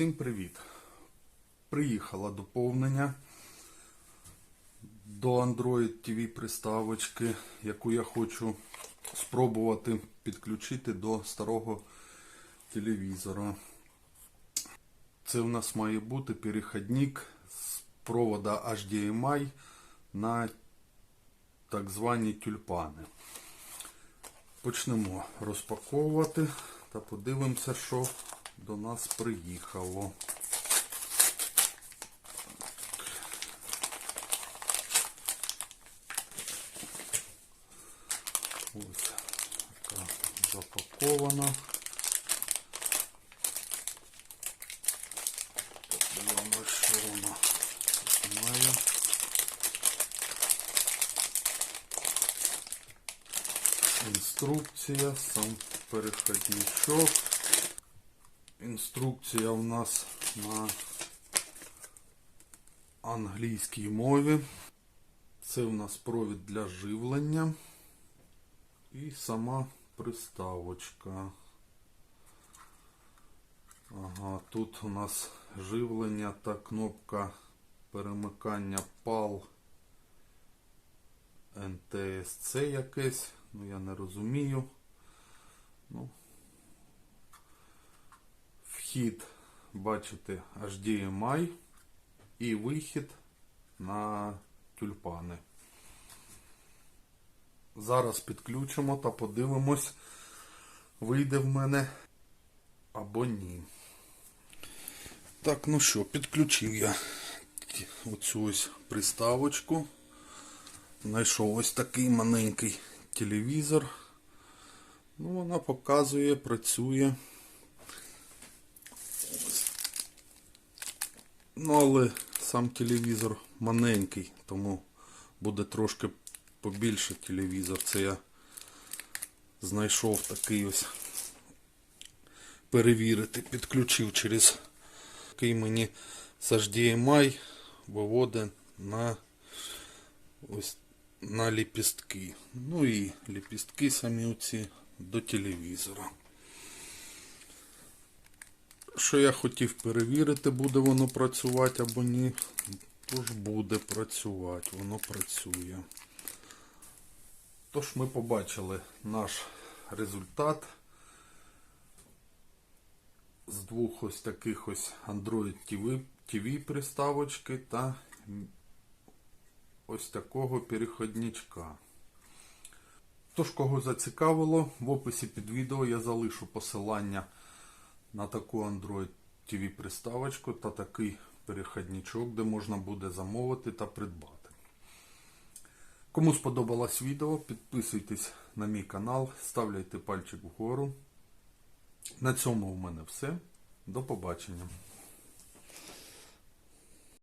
Всім привіт! Приїхало доповнення до Android TV приставочки, яку я хочу спробувати підключити до старого телевізора. Це у нас має бути перехідник з провода HDMI на так звані тюльпани. Почнемо розпаковувати та подивимося, що до нас приїхало. Ось така запакована. Подивимося, що вона. Інструкція, сам переходничок. Інструкція у нас на англійській мові. Це у нас провід для живлення. І сама приставочка. Ага, тут у нас живлення та кнопка перемикання PAL NTSC якесь. Ну я не розумію. Ну, вхід, бачите, HDMI і вихід на тюльпани. Зараз підключимо та подивимось, вийде в мене або ні. Так, ну що, підключив я оцю ось приставочку. Знайшов ось такий маленький телевізор. Ну, вона показує, працює. Ну, але сам телевізор маленький, тому буде трошки побільше телевізор. Це я знайшов такий ось перевірити. Підключив через який мені з HDMI виводить на ось на ліпістки. Ну і ліпістки самі оці до телевізора. Що я хотів перевірити, буде воно працювати або ні. Тож буде працювати, воно працює. Тож ми побачили наш результат з двох ось таких ось Android TV, TV приставочки та ось такого переходничка. Тож, кого зацікавило, в описі під відео я залишу посилання на таку Android TV приставочку та такий переходничок, де можна буде замовити та придбати. Кому сподобалось відео, підписуйтесь на мій канал, ставляйте пальчик вгору. На цьому в мене все. До побачення.